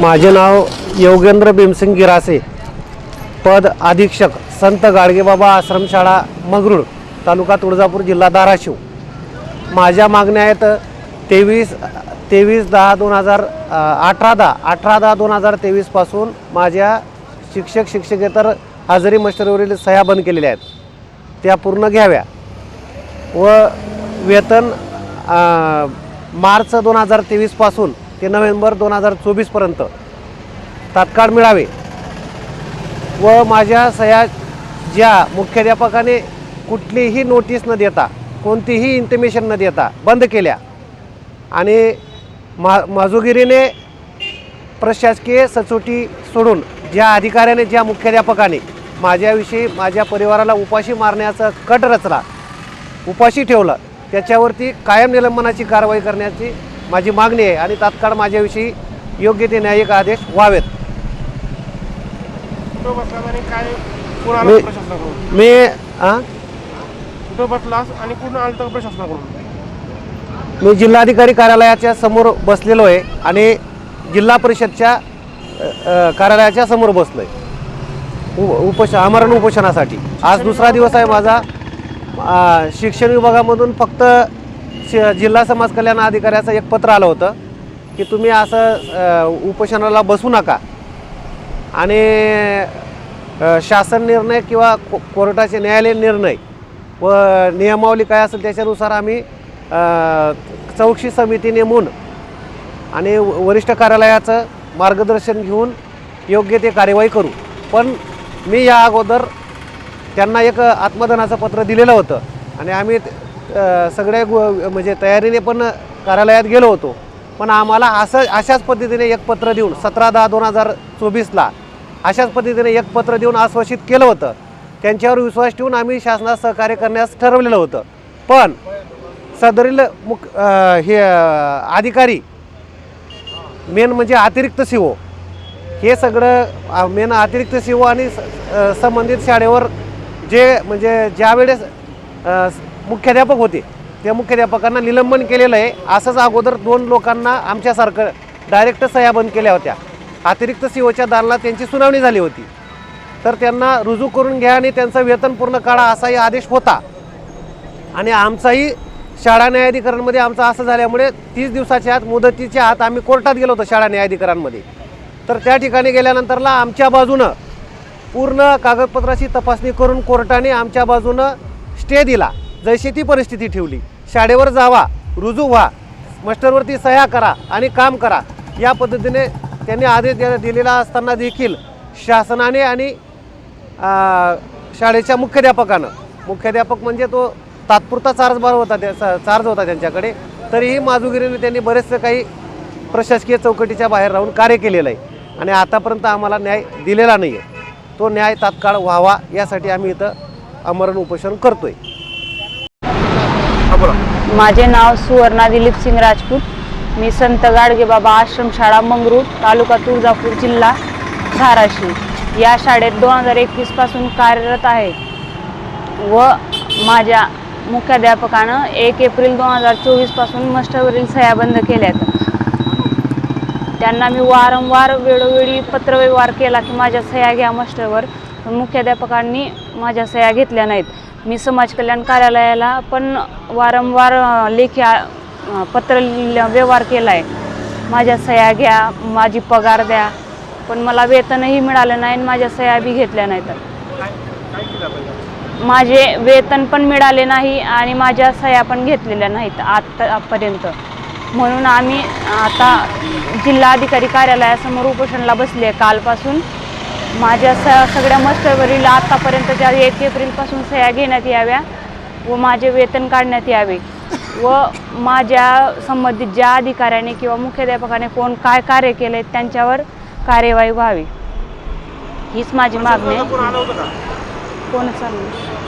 माझे नाव योगेंद्र भीमसिंग गिरासे. पद अधीक्षक संत गाडगेबाबा आश्रमशाळा मगरूळ तालुका तुळजापूर जिल्हा धाराशिव. माझ्या मागण्या आहेत तेवीस तेवीस दहा दोन हजार अठरा दहा अठरा दहा दोन हजार तेवीसपासून माझ्या शिक्षक शिक्षकेतर हजेरी मस्टरवरील सह्या बंद केलेल्या आहेत. त्या पूर्ण घ्याव्या. व वेतन मार्च दोन हजार तेवीसपासून ते नोव्हेंबर दोन हजार चोवीसपर्यंत तात्काळ मिळावे. व माझ्या सह्या ज्या मुख्याध्यापकाने कुठलीही नोटीस न देता कोणतीही इंटिमेशन न देता बंद केल्या. आणि मा माजुगिरीने प्रशासकीय सचोटी सोडून ज्या अधिकाऱ्याने ज्या मुख्याध्यापकाने माझ्याविषयी माझ्या परिवाराला उपाशी मारण्याचा कट रचला उपाशी ठेवलं त्याच्यावरती कायम निलंबनाची कारवाई करण्याची माझी मागणी आहे आणि तात्काळ माझ्याविषयी योग्य ते न्यायिक आदेश व्हावेत. कुठं मी- मी हां कुठं बसलास आणि कुठून आलं तर प्रशासनाकडून? मी जिल्हाधिकारी कार्यालयाच्या समोर बसलेलो आहे आणि जिल्हा परिषदच्या कार्यालयाच्या समोर बसलो आहे उप उपोष आमरण उपोषणासाठी. आज दुसरा दिवस आहे माझा. शिक्षण विभागामधून फक्त शि जिल्हा समाज कल्याण अधिकाऱ्याचं एक पत्र आलं होतं की तुम्ही असं उपोषणाला बसू नका. आणि शासन निर्णय किंवा को कोर्टाचे न्यायालयीन निर्णय व नियमावली काय असेल त्याच्यानुसार आम्ही चौकशी समिती नेमून आणि व- वरिष्ठ कार्यालयाचं मार्गदर्शन घेऊन योग्य ते कार्यवाही करू. पण मी या अगोदर त्यांना एक आत्मदानाचं पत्र दिलेलं होतं आणि आम्ही सगळ्या सगळे गो म्हणजे तयारीने पण कार्यालयात गेलो होतो. पण आम्हाला असं अशाच पद्धतीने एक पत्र देऊन सतरा दहा दोन हजार चोवीसला अशाच पद्धतीने एक पत्र देऊन आश्वासित केलं होतं. त्यांच्यावर विश्वास ठेवून आम्ही शासनास सहकार्य करण्यास ठरवलेलं होतं. पण सदरील मुख हे अधिकारी मेन म्हणजे अतिरिक्त सी ओ हे सगळं मेन अतिरिक्त सी ओ आणि संबंधित शाळेवर जे म्हणजे ज्यावेळेस मुख्याध्यापक होते त्या मुख्याध्यापकांना निलंबन केलेलं आहे. असंच अगोदर दोन लोकांना आमच्यासारखं डायरेक्ट सह्या बंद केल्या होत्या. अतिरिक्त सी ओच्या दालनात त्यांची सुनावणी झाली होती. तर त्यांना रुजू करून घ्या आणि त्यांचं वेतन पूर्ण काढा असाही आदेश होता. आणि आमचाही शाळा न्यायाधिकरणमध्ये आमचं असं झाल्यामुळे तीस दिवसाच्या आत मुदतीच्या आत आम्ही कोर्टात गेलो होतो शाळा न्यायाधिकरणमध्ये. तर त्या ठिकाणी गेल्यानंतरला आमच्या बाजूनं पूर्ण कागदपत्राची तपासणी करून कोर्टाने आमच्या बाजूनं स्टे दिला. जशी ती परिस्थिती ठेवली. शाळेवर जावा रुजू व्हा मास्टरवरती सह्या करा आणि काम करा. या पद्धतीने त्यांनी आदेश दे- दिलेला असताना देखील शासनाने आणि शाळेच्या मुख्याध्यापकानं. मुख्याध्यापक म्हणजे तो तात्पुरता चार्जबार होता त्या चार्ज होता त्यांच्याकडे. तरीही माजुगिरीने त्यांनी बरेचसे काही प्रशासकीय चौकटीच्या बाहेर राहून कार्य केलेलं आहे. आणि आतापर्यंत आम्हाला न्याय दिलेला नाही आहे तो न्याय तात्काळ व्हावा यासाठी आम्ही इथं आमरण उपोषण करतोय. हा माझे नाव सुवर्णा दिलीप सिंग राजपूत. मी संत गाडगे बाबा आश्रमशाळा मंगरूळ तालुका तुळजापूर जिल्हा धाराशिव. या शाळेत दोन हजार एकवीसपासून कार्यरत आहे. व माझ्या मुख्याध्यापकानं एक एप्रिल दोन हजार चोवीसपासून मस्टरवरील सह्या बंद केल्यात. त्यांना मी वारंवार वेळोवेळी पत्रव्यवहार केला की माझ्या सह्या घ्या मास्टरवर. पण मुख्याध्यापकांनी माझ्या सह्या घेतल्या नाहीत. मी समाज कल्याण कार्यालयाला पण वारंवार लेखी पत्र व्यवहार केला आहे माझ्या सह्या घ्या माझी पगार द्या पण मला वेतनही मिळालं नाही आणि माझ्या सह्या बी घेतल्या नाहीत. माझे वेतन पण मिळाले नाही आणि माझ्या सह्या पण घेतलेल्या नाहीत आतापर्यंत. म्हणून आम्ही आता जिल्हाधिकारी कार्यालयासमोर उपोषणाला बसले आहे. कालपासून माझ्या स सगळ्या मस्टरवरील आत्तापर्यंतच्या एक एप्रिलपासून सह्या घेण्यात याव्या व माझे वेतन काढण्यात यावे व माझ्या संबंधित ज्या अधिकाऱ्याने किंवा मुख्याध्यापकाने कोण काय कार्य केले त्यांच्यावर कार्यवाही व्हावी. हीच माझी मागणी प्रशासनाला कोण आहे आलं होतं